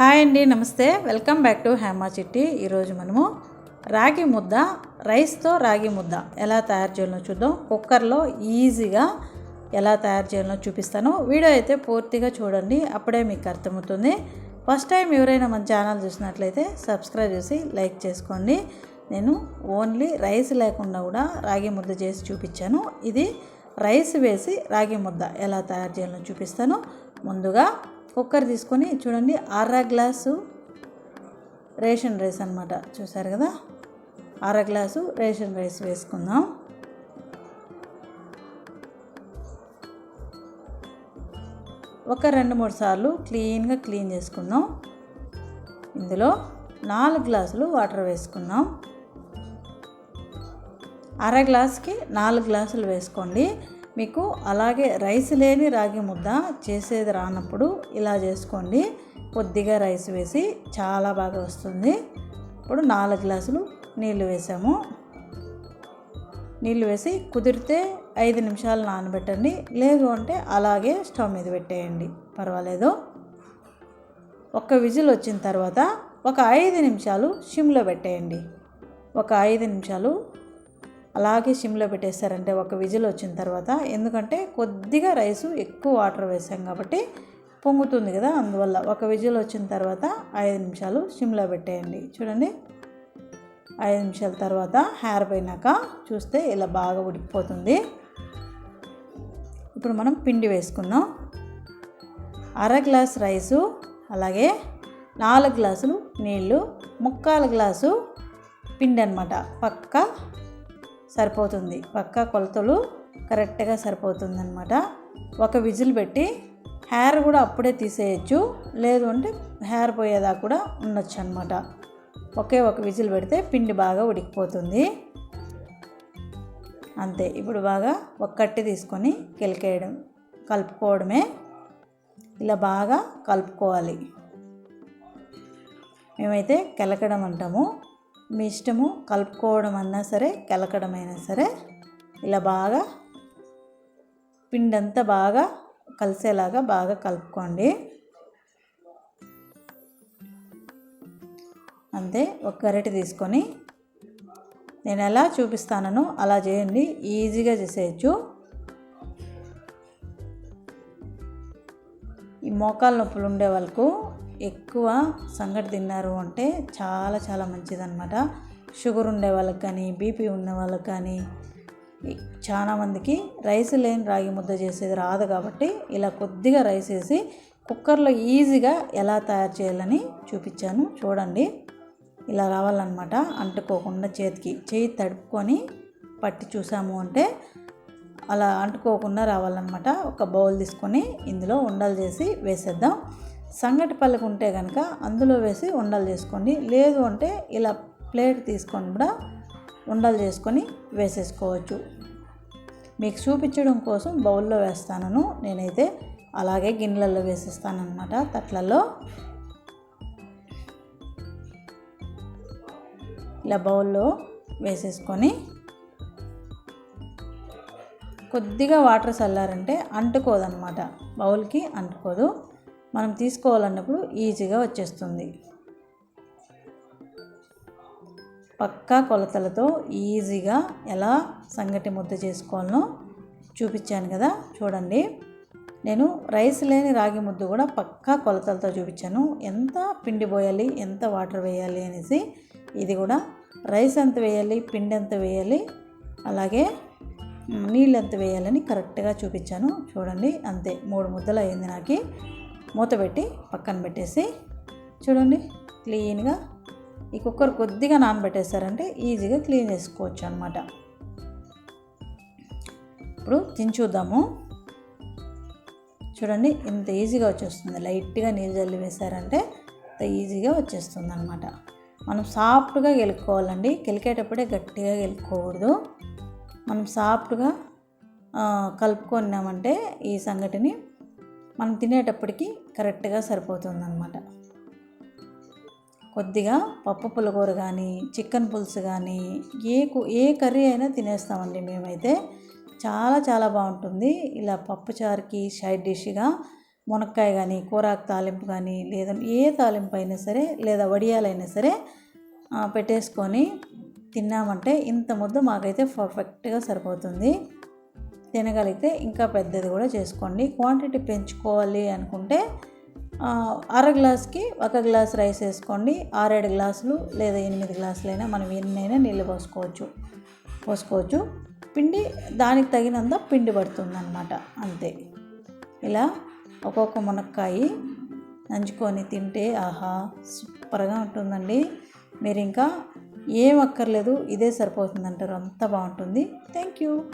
Hi అండి నమస్తే. Welcome back to Hema చిట్టి. ఈరోజు మనము రాగి ముద్ద రైస్తో రాగి ముద్ద ఎలా తయారు చేయాలో చూద్దాం. కుక్కర్లో ఈజీగా ఎలా తయారు చేయాలో చూపిస్తాను. వీడియో అయితే పూర్తిగా చూడండి అప్పుడే మీకు అర్థమవుతుంది. ఫస్ట్ టైం ఎవరైనా మన ఛానల్ చూసినట్లయితే సబ్స్క్రైబ్ చేసి లైక్ చేసుకోండి. నేను ఓన్లీ రైస్ లేకుండా కూడా రాగి ముద్ద చేసి చూపించాను. ఇది రైస్ వేసి రాగి ముద్ద ఎలా తయారు చేయాలో చూపిస్తాను. ముందుగా కుక్కర్ తీసుకొని చూడండి అర గ్లాసు రేషన్ రైస్ అనమాట చూసారు కదా? అర గ్లాసు రేషన్ రైస్ వేసుకుందాం. ఒక రెండు మూడు సార్లు క్లీన్గా క్లీన్ చేసుకుందాం. ఇందులో నాలుగు గ్లాసులు వాటర్ వేసుకుందాం. అర గ్లాస్కి నాలుగు గ్లాసులు వేసుకోండి. మీకు అలాగే రైస్ లేని రాగి ముద్ద చేసేది రానప్పుడు ఇలా చేసుకోండి. కొద్దిగా రైస్ వేసి చాలా బాగా వస్తుంది. ఇప్పుడు నాలుగు గ్లాసులు నీళ్ళు వేసాము. నీళ్ళు వేసి కుదిరితే ఐదు నిమిషాలు నానబెట్టండి. లేదు అంటే అలాగే స్టవ్ మీద పెట్టేయండి. పర్వాలేదు. ఒక విజిల్ వచ్చిన తర్వాత ఒక ఐదు నిమిషాలు సిమ్లో పెట్టేయండి. ఒక ఐదు నిమిషాలు అలాగే సిమ్లో పెట్టేస్తారంటే ఒక విజిల్ వచ్చిన తర్వాత ఎందుకంటే కొద్దిగా రైసు ఎక్కువ వాటర్ వేసాం కాబట్టి పొంగుతుంది కదా అందువల్ల ఒక విజిల్ వచ్చిన తర్వాత ఐదు నిమిషాలు సిమ్లో పెట్టేయండి. చూడండి. ఐదు నిమిషాల తర్వాత హెయిర్ పోయినాక చూస్తే ఇలా బాగా ఉడికిపోతుంది. ఇప్పుడు మనం పిండి వేసుకుందాం. అర గ్లాస్ రైసు అలాగే నాలుగు గ్లాసులు నీళ్ళు ముక్కాలు గ్లాసు పిండి అనమాట పక్క సరిపోతుంది. పక్క కొలతలు కరెక్ట్గా సరిపోతుంది అనమాట ఒక విజిల్ పెట్టి హెయిర్ కూడా అప్పుడే తీసేయచ్చు. లేదు అంటే హెయిర్ పోయేదాకా కూడా ఉండొచ్చు అనమాట ఒకే ఒక విజిల్ పెడితే పిండి బాగా ఉడికిపోతుంది. అంతే. ఇప్పుడు బాగా ఒక కట్టి తీసుకొని కిలికేయడం కలుపుకోవడమే. ఇలా బాగా కలుపుకోవాలి. మేమైతే కెలకడం అంటాము. మీ ఇష్టము కలుపుకోవడం అన్నా సరే కలకడమైనా సరే ఇలా బాగా పిండి అంతా బాగా కలిసేలాగా బాగా కలుపుకోండి. అంతే ఒక గరిటె తీసుకొని నేను ఎలా చూపిస్తానో అలా చేయండి ఈజీగా చేసేయచ్చు. ఈ మోకాల నొప్పులు ఉండే వాళ్ళకు ఎక్కువ సంగటి తిన్నారు అంటే చాలా చాలా మంచిదన్నమాట. షుగర్ ఉండే వాళ్ళకి కానీ బీపీ ఉన్న వాళ్ళకి కానీ చాలా మందికి రైస్ లేని రాగి ముద్ద చేసేది రాదు కాబట్టి ఇలా కొద్దిగా రైస్ వేసి కుక్కర్లో ఈజీగా ఎలా తయారు చేయాలని చూపించాను. చూడండి. ఇలా రావాలన్నమాట. అంటుకోకుండా చేతికి చేయి తడుపుకొని పట్టి చూసాము అంటే అలా అంటుకోకుండా రావాలన్నమాట. ఒక బౌల్ తీసుకొని ఇందులో ఉండలు చేసి వేసేద్దాం. సంగటి పళ్ళకు ఉంటే కనుక అందులో వేసి ఉండలు చేసుకోండి. లేదు అంటే ఇలా ప్లేట్ తీసుకొని కూడా ఉండలు చేసుకొని వేసేసుకోవచ్చు. మీకు చూపించడం కోసం బౌల్లో వేస్తాను నేనైతే అలాగే గిన్నెలలో వేసేస్తానమాట తట్లలో ఇలా బౌల్లో వేసేసుకొని కొద్దిగా వాటర్ చల్లారంటే అంటుకోదన్నమాట. బౌల్కి అంటుకోదు. మనం తీసుకోవాలన్నప్పుడు ఈజీగా వచ్చేస్తుంది. పక్కా కొలతలతో ఈజీగా ఎలా సంగటి ముద్ద చేసుకోవాలనో చూపించాను కదా చూడండి. నేను రైస్ లేని రాగి ముద్ద కూడా పక్కా కొలతలతో చూపించాను. ఎంత పిండి పోయాలి ఎంత వాటర్ వేయాలి అనేసి ఇది కూడా రైస్ ఎంత వేయాలి పిండి ఎంత వేయాలి అలాగే నీళ్ళు ఎంత వేయాలని కరెక్ట్గా చూపించాను. చూడండి అంతే. మూడు ముద్దలు అయింది నాకు. మూత పెట్టి పక్కన పెట్టేసి చూడండి క్లీన్గా ఈ కుక్కర్ కొద్దిగా నానబెట్టేస్తారంటే ఈజీగా క్లీన్ చేసుకోవచ్చు అనమాట ఇప్పుడు తిని చూద్దాము. చూడండి ఇంత ఈజీగా వచ్చేస్తుంది. లైట్గా నీళ్ళు జల్లి వేశారంటే ఇంత ఈజీగా వచ్చేస్తుంది అనమాట మనం సాఫ్ట్గా గెలుక్కోవాలండి గెలికేటప్పుడే గట్టిగా గెలుక్కోకూడదు మనం సాఫ్ట్గా కలుపుకున్నామంటే ఈ సంగటిని మనం తినేటప్పటికి కరెక్ట్గా సరిపోతుందనమాట కొద్దిగా పప్పు పులగూర కానీ చికెన్ పులుసు కానీ ఏ ఏ కర్రీ అయినా తినేస్తామండి మేమైతే. చాలా చాలా బాగుంటుంది. ఇలా పప్పుచారుకి సైడ్ డిష్గా మునక్కాయ కానీ కూరాకు తాలింపు కానీ లేదా ఏ తాలింపు అయినా సరే లేదా వడియాలైనా సరే పెట్టేసుకొని తిన్నామంటే ఇంత ముద్ద మాకైతే పర్ఫెక్ట్గా సరిపోతుంది. తినగలిగితే ఇంకా పెద్దది కూడా చేసుకోండి. క్వాంటిటీ పెంచుకోవాలి అనుకుంటే అర గ్లాస్కి ఒక గ్లాస్ రైస్ వేసుకోండి. ఆరేడు గ్లాసులు లేదా ఎనిమిది గ్లాసులైనా మనం ఎన్నైనా నీళ్ళు పోసుకోవచ్చు. పోసుకోవచ్చు. పిండి దానికి తగినంత పిండి పడుతుందన్నమాట. అంతే. ఇలా ఒక్కొక్క మునక్కాయ నంచుకొని తింటే ఆహా సూపర్గా ఉంటుందండి. మీరు ఇంకా ఏం అక్కర్లేదు ఇదే సరిపోతుందంటారు. అంత బాగుంటుంది. Thank you